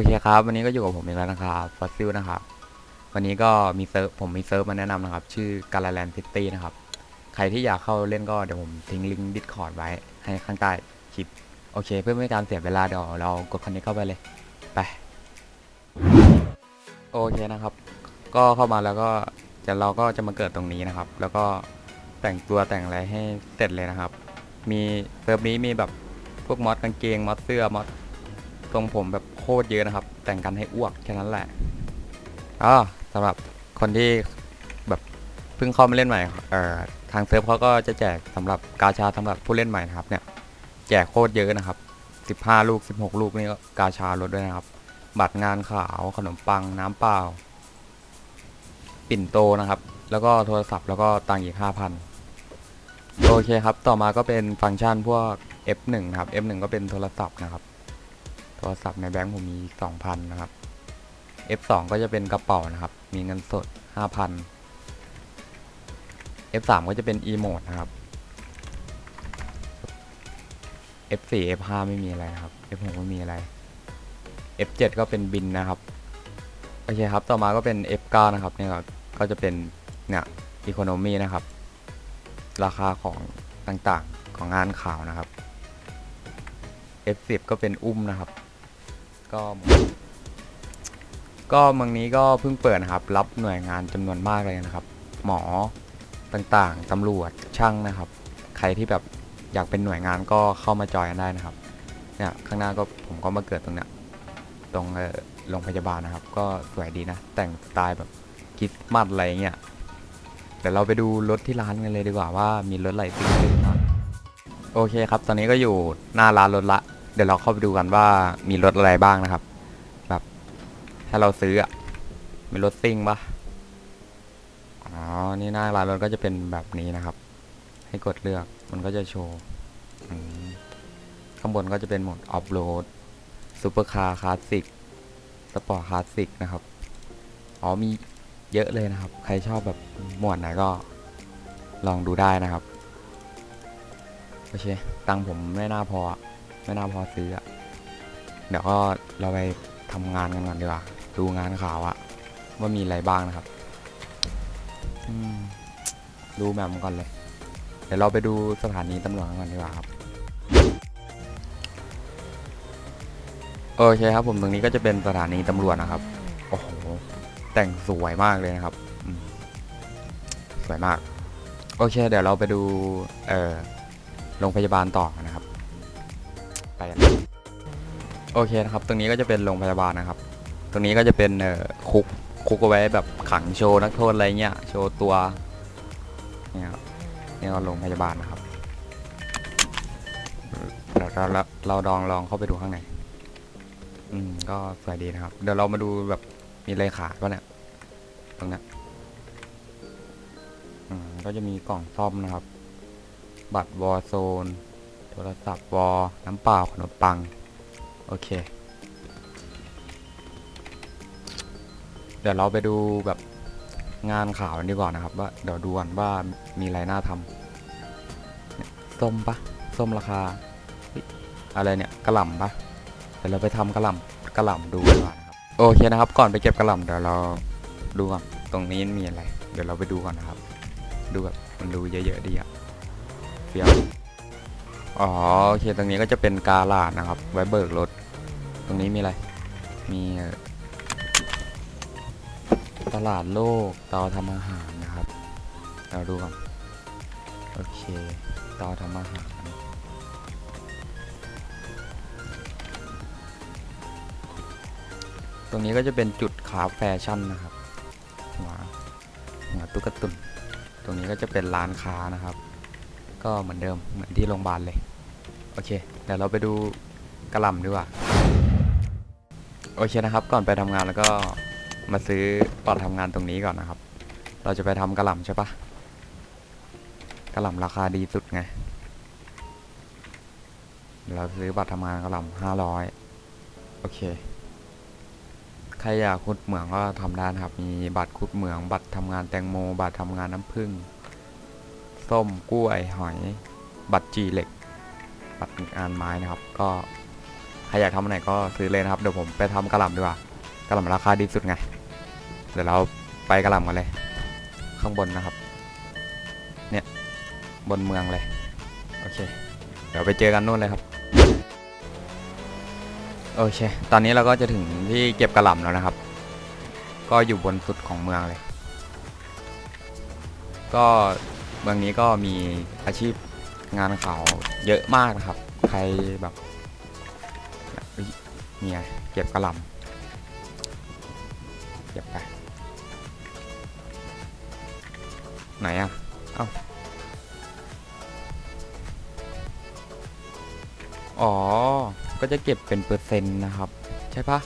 โอเคครับวันนี้ก็อยู่กับผมอีกแล้วนะครับฟอสซิลนะครับวันนี้ก็มีเซิร์ฟผมมีเซิร์ฟมาแนะนำนะครับ ชื่อ g a l a l a n d City นะครับ ใครที่อยากเข้าเล่นก็เดี๋ยวผมทิ้งลิงก์ดิสคอร์ดไว้ให้ข้างใต้คลิป โอเค เพื่อไม่ให้การเสียเวลาเดี๋ยวเรากดคอนเนคเข้าไปเลย ไป โอเคนะครับ ก็เข้ามาแล้วก็จะเราก็จะมาเกิดตรงนี้นะครับ แล้วก็แต่งตัวแต่งอะไรให้เสร็จเลยนะครับ มีเซิร์ฟนี้มีแบบพวกมอดกางเกงมอดเสื้อมอด ทรงผมแบบโคตรเยอะนะครับ แต่งกันให้อ้วกแค่นั้นแหละอ๋อสำหรับคนที่แบบเพิ่งเข้ามาเล่นใหม่เอ่อทางเซิร์ฟเขาก็จะแจกสำหรับกาชาสำหรับผู้เล่นใหม่นะครับเนี่ยแจกโคตรเยอะนะครับ 15 ลูก 16 ลูกนี่ก็กาชาลดด้วยนะครับ บัตรงานขาวขนมปังน้ำเปล่า ปิ่นโตนะครับ แล้วก็โทรศัพท์แล้วก็ตังค์อีก 5,000 โอเคครับ ต่อมาก็เป็นฟังก์ชันพวก F1 นะครับ F1 ก็เป็นโทรศัพท์นะครับ โทรศัพท์ในแบงค์ผมมี2,000นะครับ F2 ก็จะเป็นกระเป๋านะครับ มีเงินสด 5,000 F3 ก็จะเป็น e-mode นะครับ F4 F5 ไม่มีอะไรครับ F6 ไม่มีอะไร F7 ก็เป็นบินนะครับ โอเคครับ ต่อมาก็เป็น F9 นะครับเนี่ยก็ก็จะเป็นเนี่ย Economy นะครับ ราคาของต่างๆของงานข่าวนะครับ F10 ก็เป็นอุ้มนะครับ ก็ก็เมืองนี้ก็เพิ่งเปิดนะครับ รับหน่วยงานจำนวนมากเลยนะครับ หมอต่างๆตำรวจช่างนะครับ ใครที่แบบอยากเป็นหน่วยงานก็เข้ามาจอยกันได้นะครับเนี่ยข้างหน้าก็ผมก็มาเกิดตรงเนี้ยตรงโรงพยาบาลนะครับ ก็สวยดีนะ แต่งสไตล์แบบคริสต์มาสอะไรเงี้ยเดี๋ยวเราไปดูรถที่ร้านกันเลยดีกว่าว่ามีรถอะไรซิ่งๆบ้างโอเคครับ ตอนนี้ก็อยู่หน้าร้านรถละ ดี๋ยวเราเข้าไปดูกันว่ามีรถอะไรบ้างนะครับ แบบ ถ้าเราซื้ออะมีรถซิ่งปะอ๋อ นี่หน้าร้านรถก็จะเป็นแบบนี้นะครับ ให้กดเลือกมันก็จะโชว์ข้างบนก็จะเป็นโหมดออฟโรดซูเปอร์คาร์คลาสสิกสปอร์ตคลาสสิกนะครับ อ๋อ มีเยอะเลยนะครับ ใครชอบแบบหมวดไหนก็ลองดูได้นะครับ โอเค ตังผมไม่น่าพอ ไม่น่าพอซื้ออะเดี๋ยวก็เราไปทำงานกันก่อนดีกว่าดูงานข่าวอะว่ามีอะไรบ้างนะครับดูแมมก่อนเลย เดี๋ยวเราไปดูสถานีตำรวจกันก่อนดีกว่าครับโอเคครับผมตรงนี้ก็จะเป็นสถานีตำรวจนะครับ โอ้โห แต่งสวยมากเลยนะครับ สวยมาก โอเค เดี๋ยวเราไปดู เออโรงพยาบาลต่อนะครับ โอเคนะครับ ตรงนี้ก็จะเป็นโรงพยาบาลนะครับ ตรงนี้ก็จะเป็นเอ่อคุกคุกเอาไว้แบบขังโชว์นักโทษอะไรเงี้ยโชว์ตัวเนี่ยครับนี่ก็โรงพยาบาลนะครับเดี๋ยวเราเราเราลองลองเข้าไปดูข้างในอืมก็สวยดีนะครับ เดี๋ยวเรามาดูแบบมีอะไรขาดวะเนี่ยตรงนี้อืมก็จะมีกล่องซ่อมนะครับ บัตรวอลโซน โทรศัพท์วอลน้ำเปล่าขนมปัง โอเค เดี๋ยวเราไปดูแบบงานข่าวกันดีกว่านะครับ ว่าเดี๋ยวดูก่อนว่ามีอะไรน่าทำส้มปะส้มราคาเฮ้ยอะไรเนี่ยกระหล่ำปะเดี๋ยวเราไปทำกระหล่ำกระหล่ำดูดีกว่านะครับโอเคนะครับ ก่อนไปเก็บกระหล่ำเดี๋ยวเราดูก่อนตรงนี้มีอะไร เดี๋ยวเราไปดูก่อนนะครับ ดูแบบมันดูเยอะๆดีอะเฟี้ยว อ๋อโอเคตรงนี้ก็จะเป็นกาลาดนะครับ ไว้เบิกรถ ตรงนี้มีอะไร มีตลาดโลกเตาทำอาหารนะครับ เราดูก่อนโอเคเตาทำอาหาร ตรงนี้ก็จะเป็นจุดขาแฟชั่นนะครับหัวหัวตุ๊กตุนตรงนี้ก็จะเป็นร้านค้านะครับ ก็เหมือนเดิมเหมือนที่โรงพยาบาลเลย โอเคเดี๋ยวเราไปดูกระลำดีกว่า โอเคนะครับ ก่อนไปทำงานแล้วก็มาซื้อบัตรทำงานตรงนี้ก่อนนะครับ เราจะไปทำกระลำใช่ปะกระลำราคาดีสุดไง เราซื้อบัตรทำงานกระลำห้าร้อยโอเค ใครอยากขุดเหมืองก็ทำได้นะครับ มีบัตรขุดเหมือง บัตรทำงานแตงโม บัตรทำงานน้ำผึ้ง ส้มกล้วยหอย บัตรจีเหล็ก บัตรงานไม้นะครับ ก็ใครอยากทำอันไหนก็ซื้อเลยนะครับ เดี๋ยวผมไปทำกระหล่ำดีกว่ากระหล่ำราคาดีสุดไง เดี๋ยวเราไปกระหล่ำกันเลย ข้างบนนะครับ เนี่ยบนเมืองเลย โอเค เดี๋ยวไปเจอกันนู่นเลยครับ โอเค ตอนนี้เราก็จะถึงที่เก็บกระหล่ำแล้วนะครับ ก็อยู่บนสุดของเมืองเลย ก็ เมืองนี้ก็มีอาชีพงานเขาวเยอะมากนะครับ ใครแบบเนี่ยเก็บกระหล่ำเก็บไป ไหนอะ เอ้า อ๋อ ก็จะเก็บเป็นเปอร์เซ็นต์นะครับ ใช่ปะ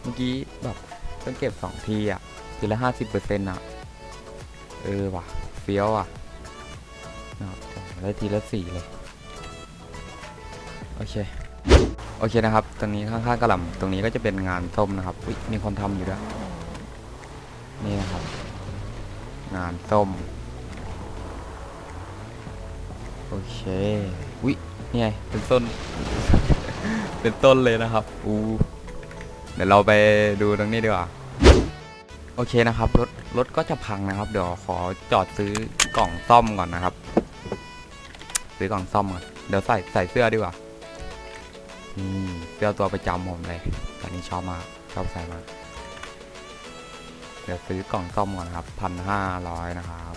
เมื่อกี้แบบต้องเก็บสองทีอะ ทีละห้าสิบเปอร์เซ็นต์อะ เออว่ะ เฟี้ยวอะ ได้ทีละสี่เลย โอเค โอเคนะครับ ตรงนี้ข้างๆกระหล่ำตรงนี้ก็จะเป็นงานส้มนะครับอุ๊ยมีคนทำอยู่ด้วย นี่นะครับ งานส้ม โอเค อุ๊ยนี่ไง เป็นต้น เป็นต้นเลยนะครับอูเดี๋ยวเราไปดูตรงนี้ดีกว่า โอเคนะครับ รถรถก็จะพังนะครับ เดี๋ยวขอจอดซื้อกล่องซ่อมก่อนนะครับ ซื้อกล่องซ่อมก่อนเดี๋ยวใส่ใส่เสื้อดีกว่านี่เสื้อตัวประจำผมเลยตอนนี้ชอบมากชอบใส่มากเดี๋ยวซื้อกล่องซ่อมก่อนครับพันห้าร้อยนะครับ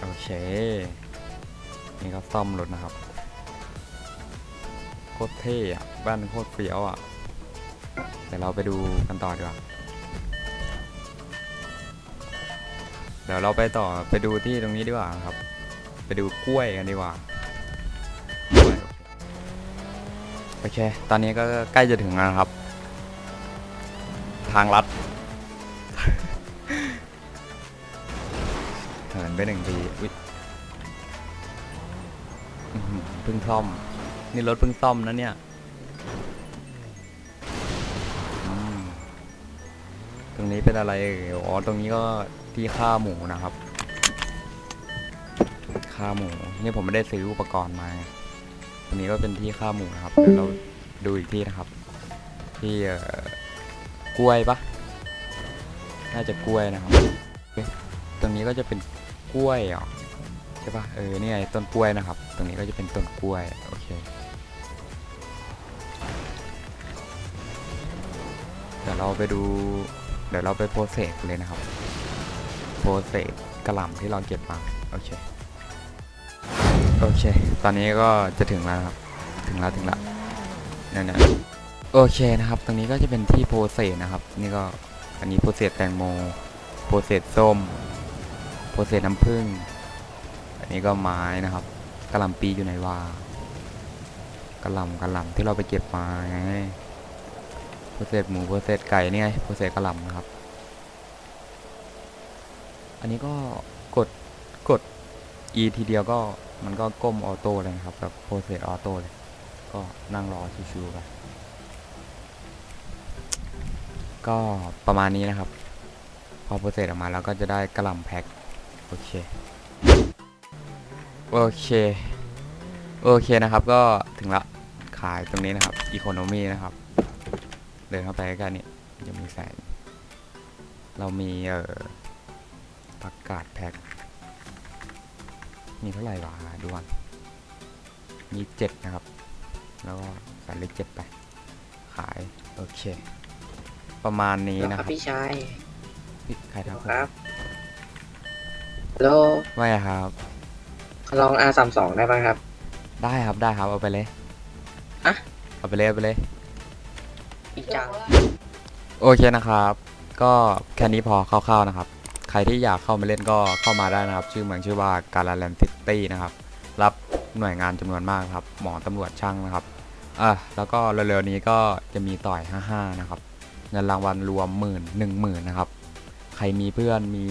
โอเคนี่ก็ซ่อมรถนะครับโคตรเท่อะบ้านโคตรเฟี้ยวอะเดี๋ยวเราไปดูกันต่อดีกว่า เดี๋ยวเราไปต่อไปดูที่ตรงนี้ดีกว่าครับ ไปดูกล้วยกันดีกว่าโอเค ตอนนี้ก็ใกล้จะถึงแล้วครับ ทางลัดเหินไปหนึ่งทีอุ๊ยเพิ่งซ่อม นี่รถเพิ่งซ่อมนะเนี่ยตรงนี้เป็นอะไรเอ๋อตรงนี้ก็ ที่ฆ่าหมูนะครับฆ่าหมู นี่ผมไม่ได้ซื้ออุปกรณ์มาไงตรงนี้ก็เป็นที่ฆ่าหมูนะครับเดี๋ยวเราดูอีกที่นะครับ ที่เอ่อกล้วยปะน่าจะกล้วยนะครับ ตรงนี้ก็จะเป็นกล้วยเหรอใช่ปะเออนี่ไงต้นกล้วยนะครับ ตรงนี้ก็จะเป็นต้นกล้วยโอเคเดี๋ยวเราไปดู เดี๋ยวเราไปโปรเซสเลยนะครับ โปรเซสกระหล่ำที่เราเก็บมา โอเค โอเค ตอนนี้ก็จะถึงแล้วครับ ถึงแล้วถึงแล้วเนี่ยเนี่ยโอเคนะครับ ตรงนี้ก็จะเป็นที่โปรเซสนะครับ นี่ก็อันนี้โปรเซสแตงโมโปรเซสส้มโปรเซสน้ำผึ้ง อันนี้ก็ไม้นะครับกระหล่ำปีอยู่ไหนวะกระหล่ำกระหล่ำที่เราไปเก็บมาไงโปรเซสหมูโปรเซสไก่นี่ไงโปรเซสกระหล่ำนะครับ อันนี้ก็กดกด e ทีเดียวก็มันก็ก้มออโต้เลยนะครับแบบโปรเซสออโต้เลย ก็นั่งรอชิวๆไปก็ประมาณนี้นะครับ พอโปรเซสออกมาแล้วก็จะได้กระหล่ำแพ็คโอเคโอเคโอเคนะครับก็ถึงละขายตรงนี้นะครับอีโคโนมีนะครับ เดินเข้าไปกล้ๆนี่จะมีแสงเรามีเอ่อ ประกาศแพ็คมีเท่าไหร่วะดูก่อนมีเจ็ดนะครับ แล้วก็ใส่เลขเจ็ดไป ขาย โอเค ประมาณนี้ฮัลโหลนะคครัรับบพี่ชายพี่ใครทักผมครับฮัลโหลว่าไงครับ ลอง R สามสองได้ป่ะครับ ได้ครับได้ครับเอาไปเลยอะ เอาไปเลยเอาไปเลย อีจัง โอเคนะครับ ก็แค่นี้พอคร่าวๆนะครับ ใครที่อยากเข้ามาเล่นก็เข้ามาได้นะครับ ชื่อเมืองชื่อว่าการาแลนซิตี้นะครับ รับหน่วยงานจำนวนมากครับ หมอตำรวจช่างนะครับอะแล้วก็เร็วๆนี้ก็จะมีต่อย 55 นะครับเงินรางวัลรวมหมื่นหนึ่งหมื่นนะครับ ใครมีเพื่อนมี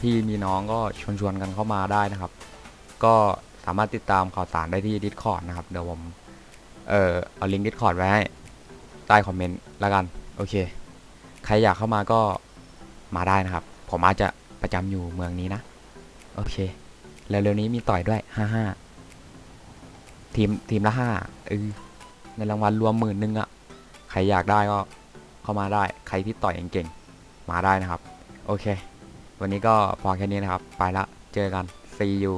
พี่มีน้องก็ชวนชวนกันเข้ามาได้นะครับ ก็สามารถติดตามข่าวสารได้ที่ Discord นะครับ เดี๋ยวผม เอ่อเอาลิงก์ Discord ไว้ให้ใต้คอมเมนต์แล้วกัน โอเค ใครอยากเข้ามาก็มาได้นะครับ ผมอาจจะ ประจำอยู่เมืองนี้นะ โอเค แล้วเร็วนี้มีต่อยด้วย55ทีมทีมละห้าเออในรางวัลรวมหมื่นนึงอะใครอยากได้ก็เข้ามาได้ใครที่ต่อยเก่งๆมาได้นะครับ โอเค วันนี้ก็พอแค่นี้นะครับ ไปละเจอกัน see you